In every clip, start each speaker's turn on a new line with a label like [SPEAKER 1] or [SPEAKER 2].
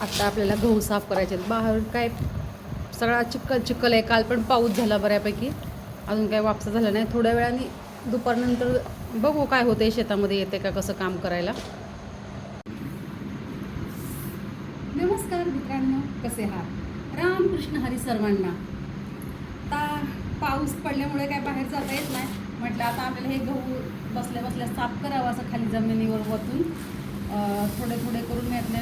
[SPEAKER 1] आत्ता आपल्याला गहू साफ करायचे आहेत. बाहेर काय सगळा चिक्कल चिक्कल आहे. काल पण पाऊस झाला बऱ्यापैकी. अजून काय वापसा झाला नाही. थोड्या वेळाने दुपारनंतर बघू काय होते शेतामध्ये येते का कसं काम करायला. नमस्कार मित्रांनो. कसे आहात? रामकृष्ण हरी सर्वांना. आता पाऊस पडल्यामुळे काय बाहेर जाता येत नाही. म्हटलं आता आपल्याला हे गहू बसल्या बसल्या साफ करावं असं खाली जमिनीवर वतून थोडे थोडे करून मी आपले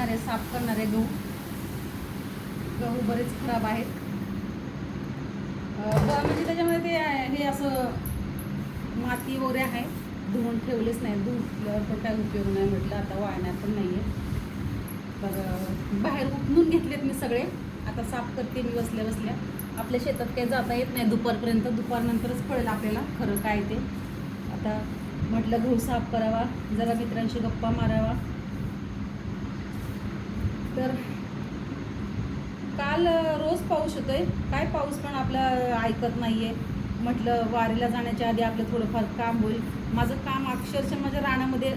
[SPEAKER 1] आहे साफ करणार आहे गहू. गहू बरेच खराब आहेत. म्हणजे त्याच्यामध्ये ते आहे, हे असं माती वगैरे आहे. धुवून ठेवलेच नाही. धुतल्यावर पण काय उपयोग नाही म्हटलं. आता वाळणार पण नाही आहे तर बाहेर उठणून घेतलेत मी सगळे. आता साफ करते मी बसल्या बसल्या. आपल्या शेतात काही जाता येत नाही दुपारपर्यंत. दुपारनंतरच कळेल आपल्याला खरं काय ते. आता म्हटलं गहू साफ करावा. जरा मित्रांशी गप्पा मारावा. तर काल रोज पाऊस होतोय. काय पाऊस पण आपला ऐकत नाहीये. म्हटलं वारीला जाण्याच्या आधी आपलं थोडंफार काम होईल. माझं काम अक्षरशः माझ्या रानामध्ये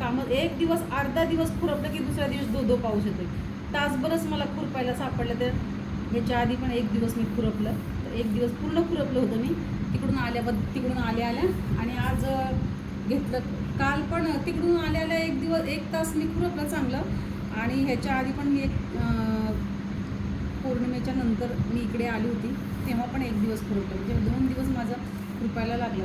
[SPEAKER 1] कामं एक दिवस अर्धा दिवस खुरपलं की दुसऱ्या दिवस दो दो पाऊस येतोय. तासभरच मला खुरपायला सापडलं तर ह्याच्या आधी पण एक दिवस मी खुरपलं. तर एक दिवस पूर्ण खुरपलं होतं मी. तिकडून आल्या तिकडून आल्या आल्या आणि आज घेतलं. काल पण तिकडून आल्या आल्या एक दिवस एक तास मी खुरपलं चांगलं. आणि ह्याच्या आधी पण मी एक पौर्णिमेच्या नंतर मी इकडे आली होती. तेव्हा पण एक दिवस खुरपलं. म्हणजे दोन दिवस माझं खुरपायला लागलं.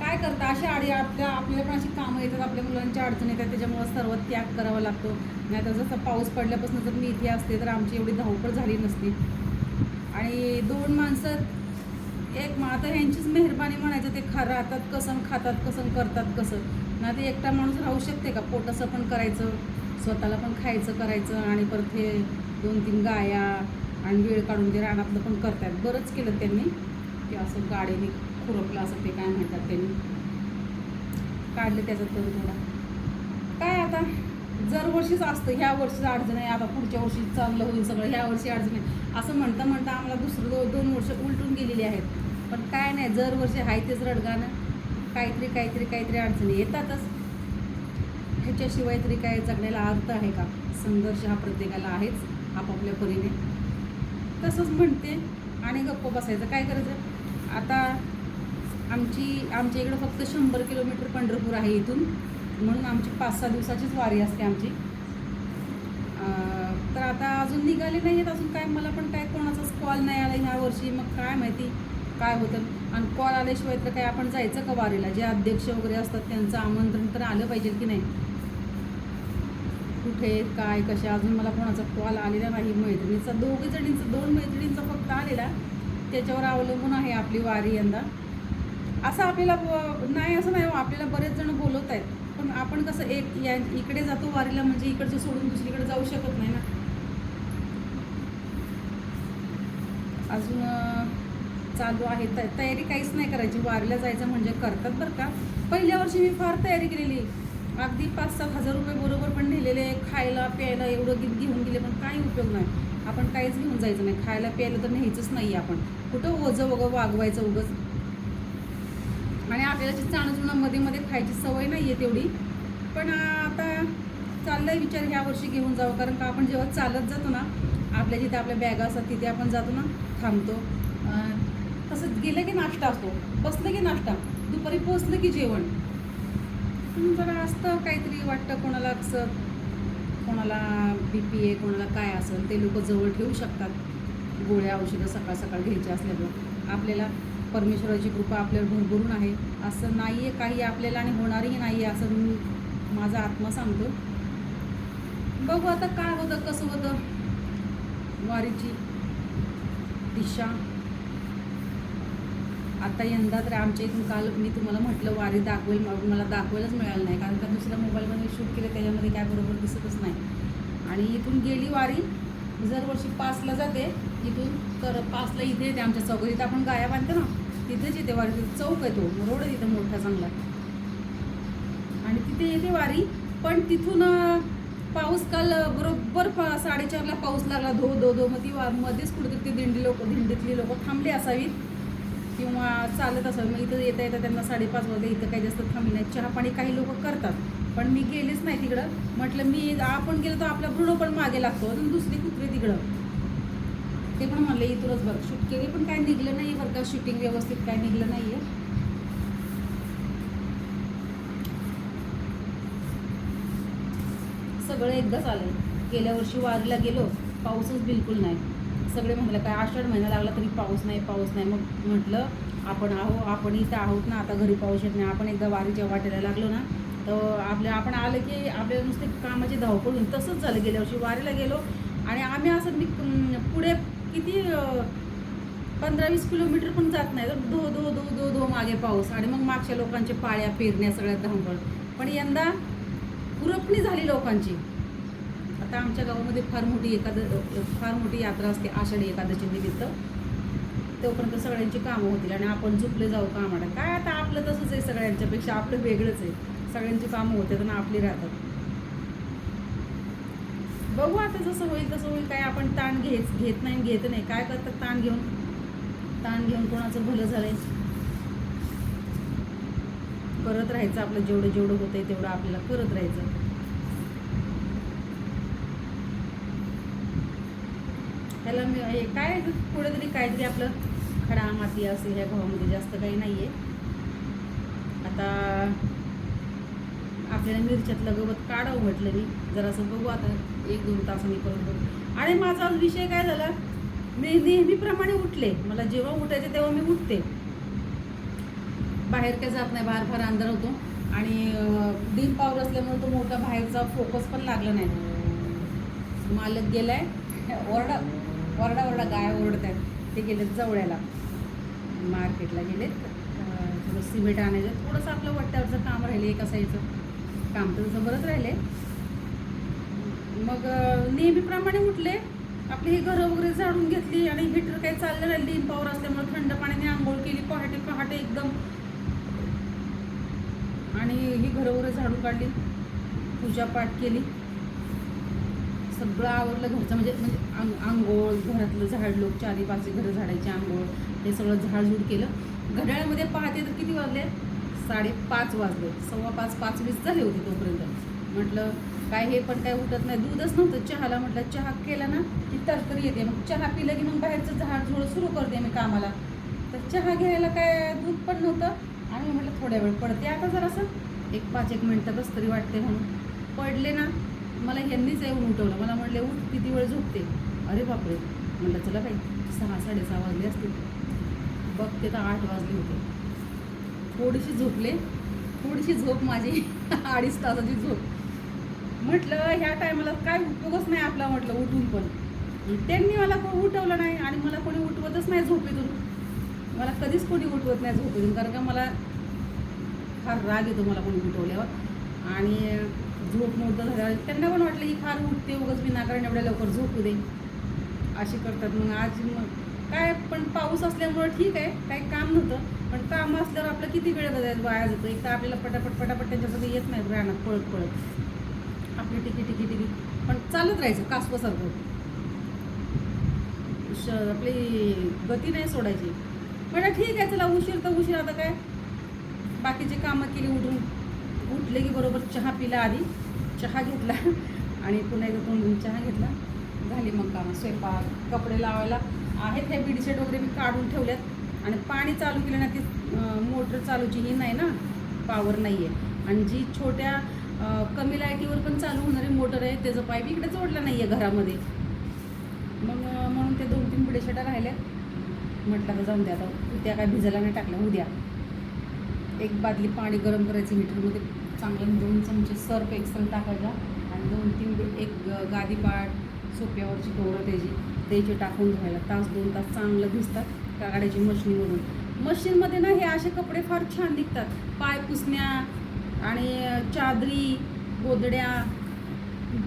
[SPEAKER 1] काय करता? अशा आडी आपल्या आपल्याला पण अशी कामं येतात. आपल्या मुलांच्या अडचणी येतात. त्याच्यामुळं सर्व त्याग करावा लागतो. नाही तर जसं पाऊस पडल्यापासून जर मी इथे असते तर आमची एवढी धावपळ झाली नसती. आणि दोन माणसं एक आता ह्यांचीच मेहरबानी म्हणायचं ते खा राहतात कसं खातात कसं करतात कसं. ना ते एकटा माणूस राहू शकते का? पोटाचं पण करायचं स्वतःला पण खायचं करायचं आणि परत हे दोन तीन गाया आणि वेळ काढून ते रानातलं पण करतात बरंच केलं त्यांनी की असं गाडीने खुरपलं असं ते काय म्हणतात त्यांनी. काढलं त्याचं तर थोडा. काय आता? दरवर्षीच असतं ह्या वर्षीच अडचण आहे आता पुढच्या वर्षी चांगलं होईल सगळं ह्या वर्षी अडचण आहे. असं म्हणता म्हणता आम्हाला दुसरं दो दोन वर्ष उलटून गेलेली आहेत. पण काय नाही दरवर्षी आहे तेच रडगाणं काहीतरी काहीतरी काहीतरी अडचणी येतातच. ह्याच्याशिवाय तरी काय जगण्याला अर्थ आहे का? संघर्ष हा प्रत्येकाला आहेच आपापल्या परीने. तसंच म्हणते आणि गप्प बसायचं. काय करायचं? आता आमची आमच्या इकडं फक्त शंभर किलोमीटर पंढरपूर आहे इथून. म्हणून आमची पाच सहा दिवसाचीच वारी असते आमची. तर आता अजून निघाले नाही आहेत अजून काय? मला पण काय कोणाचाच कॉल नाही आला ह्या वर्षी. मग काय माहिती? काय होतं? आणि कॉल आल्याशिवाय तर काय आपण जायचं का वारीला? जे अध्यक्ष वगैरे असतात त्यांचं आमंत्रण तर आलं पाहिजे की नाही? कुठे काय कशा? अजून मला कोणाचा कॉल आलेला नाही मैत्रिणीचा. दोघी जणींचा दोन मैत्रिणींचा फक्त आलेला. त्याच्यावर अवलंबून आहे आपली वारी यंदा. असं आपल्याला नाही असं नाही हो, आपल्याला बरेच जण बोलवत आहेत. पण आपण कसं एक या इकडे जातो वारीला म्हणजे इकडचं सोडून दुसरीकडे जाऊ शकत नाही ना. अजून चालू आहे. त तयारी काहीच नाही करायची. वारीला जायचं म्हणजे करतात बरं का. पहिल्या वर्षी मी फार तयारी केलेली. अगदी पाच सात हजार रुपये बरोबर पण नेलेले. खायला प्यायला एवढं गीत घेऊन गेले पण काही उपयोग नाही. आपण काहीच घेऊन जायचं नाही. खायला प्यायला तर न्यायचंच नाही आपण. कुठं ओझं वगं वागवायचं उगंच. आणि आपल्याला जी चाणचुणं मध्ये मध्ये खायची सवय नाही आहे तेवढी. पण आता चाललाय विचार ह्या वर्षी घेऊन जावं. कारण का आपण जेव्हा चालत जातो ना आपल्या जिथे आपल्या बॅगा असतात तिथे आपण जातो ना थांबतो. तसंच तसं गेलं की नाश्ता असतो बसलं की नाश्ता दुपारी पोचलं की जेवण. पण जरा असतं काहीतरी वाटतं कोणाला कसं कोणाला बी पी आहे कोणाला काय असेल ते लोक जवळ ठेवू शकतात. गोळ्या औषधं सकाळ सकाळ घ्यायची असल्यामुळं. आपल्याला परमेश्वराची कृपा आपल्यावर भरभरून आहे. असं नाही आहे काही आपल्याला आणि होणारही नाही आहे असं मी माझा आत्मा सांगतो. बघू आता काय होतं कसं होतं. वारीची दिशा आता यंदा तर आमच्या इथून काल मी तुम्हाला म्हटलं वारी दाखवेल मला दाखवायलाच मिळालं नाही. कारण का दुसऱ्या मोबाईलमध्ये शूट केलं त्याच्यामध्ये काय बरोबर दिसतच नाही. आणि इथून गेली वारी दरवर्षी पाचला जाते. इथून तर पाचला इथे येते आमच्या चौक इथं आपण गाया बांधतो ना तिथेच येते वारी. तिथे चौक आहे तो रोड आहे तिथं मोठा चांगला. आणि तिथे येते वारी. पण तिथून पाऊस काल बरोबर पा साडेचारला पाऊस लागला. धो धो धो. मग ती वा- मध्येच कुठेतरी ती दिंडी लोक दिंडीतली लोक थांबली असावीत. किंवा चालत असेल मग इथं येता येता त्यांना साडेपाच वाजले इथं काही जास्त थांबली नाही चहा पाणी काही लोक करतात. पण मी गेलेच नाही तिकडं. म्हटलं मी आपण गेलो तर आपला भ्रूण पण मागे लागतो. आणि दुसरी कुत्रे तिकडं. ते पण म्हणलं इथूनच वर्क शूट केली पण काय निघलं नाही बरं का. शूटिंग व्यवस्थित काय निघलं नाही आहे सगळं एकदाच आलं गेल्या वर्षी वारीला गेलो. पाऊसच बिलकुल नाही. सगळे म्हटलं काय आषाढ महिना लागला तरी पाऊस नाही पाऊस नाही. मग म्हटलं आपण आहो आपण इथं आहोत ना आता घरी पाऊस येत नाही. आपण एकदा वारीच्या वाटेला लागलो ना तर आपल्या आपण आलं की आपले नुसते कामाची धावपळ होईल तसंच झालं. गेल्या वर्षी वारीला गेलो आणि आम्ही असं मी पुढे किती पंधरा वीस किलोमीटर पण जात नाही. तर धो धो धो धो धो मागे पाऊस आणि मग मागच्या लोकांच्या पाळ्या पेरण्या सगळ्यात धावपळ. पण यंदा पुरपणी झाली लोकांची. आता आमच्या गावामध्ये फार मोठी एकाद फार मोठी यात्रा असते आषाढी एकादशी निमित्त. तोपर्यंत सगळ्यांची कामं होतील आणि आपण झुकले जाऊ कामाला. काय आता आपलं तसंच आहे सगळ्यांच्यापेक्षा आपलं वेगळंच आहे. सगळ्यांची कामं होते आणि आपली राहतात. बघू आता जसं होईल तसं होईल. काय आपण ताण घेत घेत नाही घेत नाही. काय करतात ताण घेऊन? ताण घेऊन कोणाचं भलं झालंय? करत राहायचं आपलं जेवढं जेवढं होतंय तेवढं आपल्याला करत राहायचं. त्याला मी हे काय कुठेतरी काहीतरी आपलं खडा माती असेल ह्या गव्हामध्ये जास्त काही नाही आहे आता आपल्याला मिरच्यातलं गवत काढावं म्हटलं मी. जरासं बघू आता एक दोन तासांनी परत बघू. आणि माझा विषय काय झाला? मी नेहमीप्रमाणे उठले. मला जेव्हा उठायचे तेव्हा मी उठते. बाहेर काय जात नाही बाहेर फार अंधार होतो. आणि डीप दिन पावर असल्यामुळे तो मोठा बाहेरचा फोकस पण लागला नाही. मालक गेलाय ओरडा ओरडा ओरडा गाय ओरडत आहेत ते गेलेत जवळ्याला. मार्केटला गेलेत. थोडं सिमेंट आणायचं. थोडंसं आपलं वट्ट्यावरचं काम राहिले एक असायचं. काम तर तसं बरंच राहिले. मग नेहमीप्रमाणे उठले. आपली ही घरं वगैरे झाडून घेतली आणि हिटर काही चाललं राहिली दिन पावर असल्यामुळे थंड पाण्याने आंघोळ केली. पहाटे पहाटे एकदम. आणि ही घरं वगैरे झाडून काढली. पूजापाठ केली. सगळं आवरलं घरचं म्हणजे म्हणजे आंग आंघोळ घरातलं झाड लोक चारी पाच घरं झाडायची आंघोळ हे सगळं झाडझूड केलं. घड्याळामध्ये पाहते तर किती वाजले? साडेपाच वाजले. सव्वा पाच पाच वीस झाले होते तोपर्यंत. म्हटलं काय हे पण काय उठत नाही. दूधच नव्हतं चहाला. म्हटलं चहा केला ना की तरतरी येते. मग चहा पिलं की मग बाहेरचं झाडझुडं सुरू करते मी कामाला. तर चहा घ्यायला काय दूध पण नव्हतं. आणि म्हटलं थोड्या वेळ पडते आता जरासं. एक पाच एक मिनटं बस तरी वाटते म्हणून. पडले ना मला ह्यांनीच येऊन उठवलं. मला म्हटले उठ किती वेळ झोपते? अरे बापरे. म्हटलं चला बाई सहा साडेसहा वाजले असतील. बघते तर आठ वाजले होते. थोडीशी झोपले. थोडीशी झोप माझी अडीच तासाची झोप. म्हटलं ह्या टायमाला काय उपयोगच नाही आपला म्हटलं उठून पण. त्यांनी मला कोण उठवलं नाही आणि मला कोणी उठवतच नाही झोपेतून. मला कधीच कोणी उठवत नाही झोपेतून कारण का मला फार राग येतो मला कोणी उठवल्यावर. आणि झोप नव्हतं झाल्यावर त्यांना पण वाटलं ही फार उठते उगाच विनाकारण एवढ्या लवकर झोपू दे. असे करतात. मग आज मग काय पण पाऊस असल्यामुळं ठीक आहे काही काम नव्हतं. पण काम असल्यावर आपलं किती वेळ बघायला वाया जातो एक तर आपल्याला पटापट पटापट त्यांच्यासाठी येत नाही रानात पळत पळत. आपली टिकी टिकी टिकी. पण चालत राहायचं कासवासारखं. श आपली गती नाही सोडायची. म्हटलं ठीक आहे चला उशीर तर उशीर. आता काय? बाकीची कामं केली उठून. उठले की बरोबर चहा पिला आधी. चहा घेतला आणि पुन्हा एकदा तोंडून चहा घेतला. झाली मग कामं. स्वयंपाक कपडे लावायला. आहेत हे बीडशेट वगैरे मी काढून ठेवल्यात. आणि पाणी चालू केलं ना ती मोटर चालूची ही नाही ना. पावर नाही आहे आणि जी छोट्या कमी लाईटीवर पण चालू होणारी मोटर आहे त्याचं पाईप इकडे जोडलं नाही आहे घरामध्ये. मग म्हणून ते दोन तीन बिडेशेटा राहिल्या म्हटलं तर जाऊन द्या आता. उद्या काय भिजायला नाही टाकलं. उद्या. एक बादली पाणी गरम करायचं मीटरमध्ये चांगलं दोन चमचे सर्फ एक्सल टाकायचा आणि दोन तीन एक गादी पाट सोप्यावरची गोरं त्याची त्याचे टाकून धुवायला. तास दोन तास चांगलं दिसतात काढायची मशीनवरून मशीनमध्ये ना हे असे कपडे फार छान दिसतात पाय पुसण्या आणि चादरी गोदड्या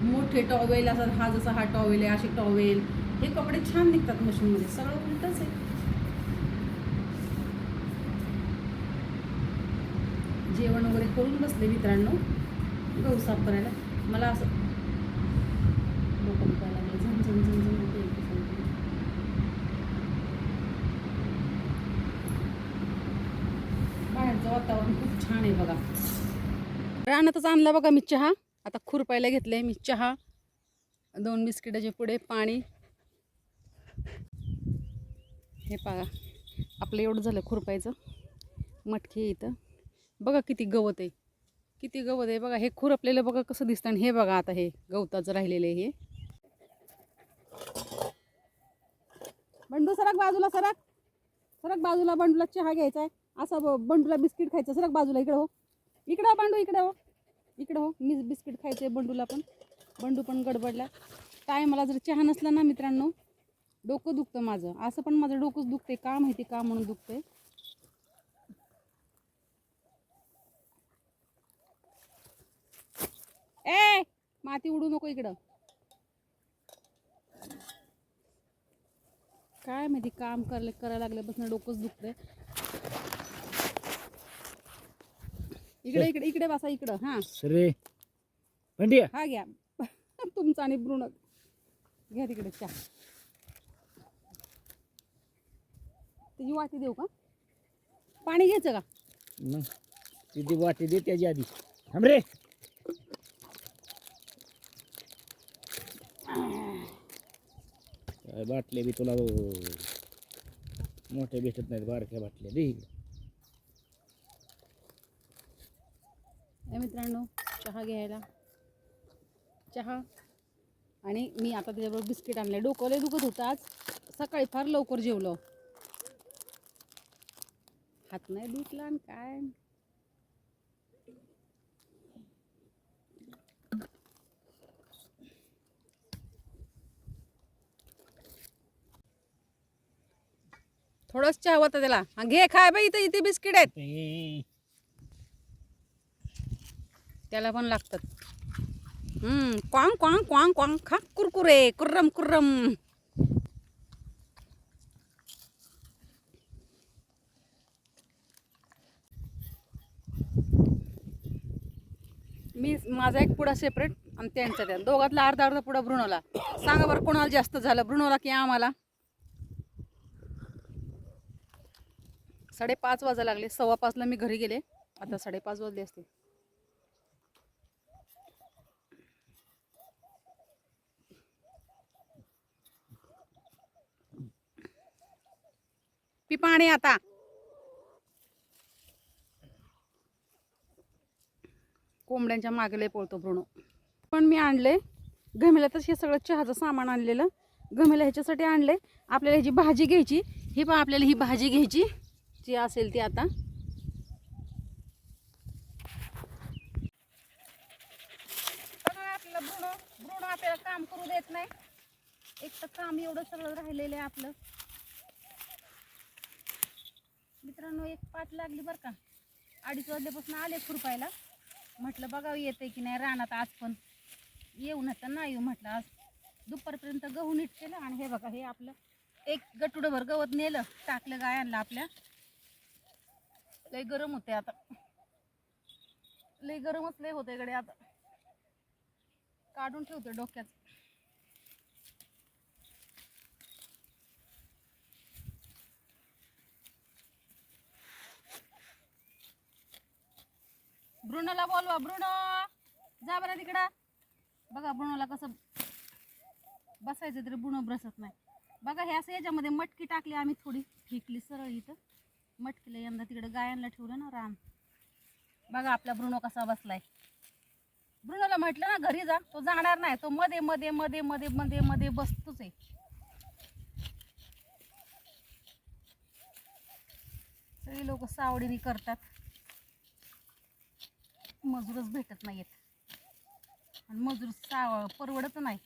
[SPEAKER 1] मोठे टॉवेल असतात. हा जसा हा टॉवेल आहे असे टॉवेल हे कपडे छान निघतात मशीनमध्ये. सगळं उलटच आहे. जेवण वगैरे करून बसले मित्रांनो. गहू साफ करायला. मला असं डोकं दुखायला लागलं झम झम झम वातावरण खूप छान आहे बघा. रानातच आणला बघा मी चहा. आता खुरपायला घेतले मी चहा. दोन बिस्किटाचे पुढे पाणी. हे पहा. आपलं एवढं झालं खुरपायचं. मटकी इथं. बघा किती गवत आहे. किती गवत आहे बघा. हे खुरपलेलं बघा कसं दिसतं आणि हे बघा आता हे गवताचं राहिलेलं आहे हे. बंडू सरक बाजूला सरक. सरक बाजूला बंडूला चहा घ्यायचा आहे. असा बंडूला बिस्किट खायचं. सरक बाजूला इकडे हो. इकडं हो बंडू इकडे हो. इकडं हो. मी बिस्किट खायचे बंडूला पण. बंडू पण गडबडला. टायमाला जर चहा नसला ना मित्रांनो डोकं दुखतं माझं. असं पण माझं डोकंच दुखते का माहिती का म्हणून दुखतंय. ए माती उडू नको इकडं. काय माहिती काम करायला करायला लागल्यापासून डोकंच दुखतंय. इकडे इकडे इकडे बसा इकडं हां.
[SPEAKER 2] सरे. पंडिया
[SPEAKER 1] हा घ्या. तुमचा आणि ब्रुण घ्या तिकडे चहा. त्याची वाटी देऊ का? पाणी घ्यायचं का?
[SPEAKER 2] मग तिथे वाटे दे त्याची आधी. थांब रे. काय बाटले बी तुला मोठे मोठ्या भेटत नाहीत बारक्या बाटल्या दे.
[SPEAKER 1] मित्रांनो चहा घ्यायला. चहा. आणि मी आता त्याच्याबरोबर बिस्किट आणले. डोकं दुखत होतं आज. सकाळी फार लवकर जेवलो. हात नाही दुखला आणि काय? थोडंच चहा होता त्याला. हा, घे खाय बाई इथे इथे बिस्किट आहेत.
[SPEAKER 2] ए,
[SPEAKER 1] त्याला पण लागतात. हम्म क्वांग क्वांग क्वांग क्वांग. खा कुरकुरे कुर्रम कुर्रम. मी माझा एक पुडा सेपरेट आणि त्यांचा त्या. दोघातला अर्धा अर्धा पुडा ब्रुनोला. सांगा बरं कोणाला जास्त झालं? ब्रुनोला की आम्हाला? साडेपाच वाजा लागले. सव्वा पाचला मी घरी गेले. आता साडेपाच वाजले असते पी पाणी आता. कोंबड्यांच्या मागेला पळतो भ्रुणो. पण मी आणले. घमेला तर हे सगळं चहाचं सामान आणलेलं. घमेला ह्याच्यासाठी आणले. आपल्याला ह्याची भाजी घ्यायची. ही पण आपल्याला ही भाजी घ्यायची. जी असेल ती आता. आपल्याला भ्रूण आपल्याला काम करू देत नाही. एक तर काम एवढं सगळं राहिलेलं आहे आपलं. मित्रांनो एक पाच लागली बरं का. अडीच वाजल्यापासून आले खुरपायला. म्हटलं बघावं येते की नाही रानात आज पण. येऊ ना तर नाही येऊ म्हटलं आज. दुपारपर्यंत गहू नीट केलं आणि हे बघा हे आपलं एक गटुडभर गवत नेलं टाकलं गायांना आपल्या. लय गरम होते आता. लय गरमच लय होते इकडे आता. काढून ठेवतो डोक्यात. ब्रुनोला बोलवा ब्रुनो! जा बरं तिकडं. बघा ब्रुनोला कसं बसायचं तरी ब्रुनो बसत नाही. बघा हे असं याच्यामध्ये मटकी टाकली आम्ही थोडी. फेकली सरळ इथं. मटकीला यंदा तिकडे गायांना ठेवलं ना राम. बघा आपला ब्रुनो कसा बसलाय. ब्रुनोला म्हटलं ना घरी जा. तो जाणार नाही. तो मध्ये मध्ये मध्ये मध्ये मध्ये मध्ये बसतोच आहे. सगळी लोक सावडीने करतात. मजूरच भेटत नाहीत आणि मजूर साव परवडत नाही.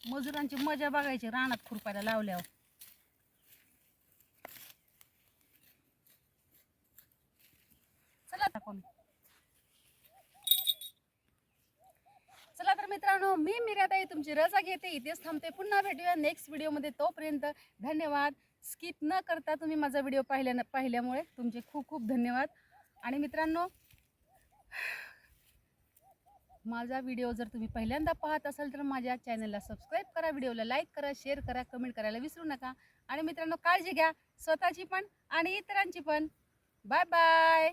[SPEAKER 1] मजुरांची मजा बघायची रानात खुरपायला लावल्यावर चला आता कोण चला तर मित्रांनो मी मिराताई तुमची रजा घेते इथेच थांबते पुन्हा भेटूया नेक्स्ट व्हिडिओमध्ये तोपर्यंत धन्यवाद. स्किप न करता तुम्ही माझा व्हिडिओ पाहिल्या पाहिल्यामुळे तुमचे खूप खूप धन्यवाद. आणि मित्रांनो माझा व्हिडिओ जर तुम्ही पहिल्यांदा पाहत असाल तर माझ्या चॅनलला सबस्क्राईब करा व्हिडिओला लाईक करा शेअर करा कमेंट करायला विसरू नका. आणि मित्रांनो काळजी घ्या स्वतःची पण आणि इतरांची पण. Bye bye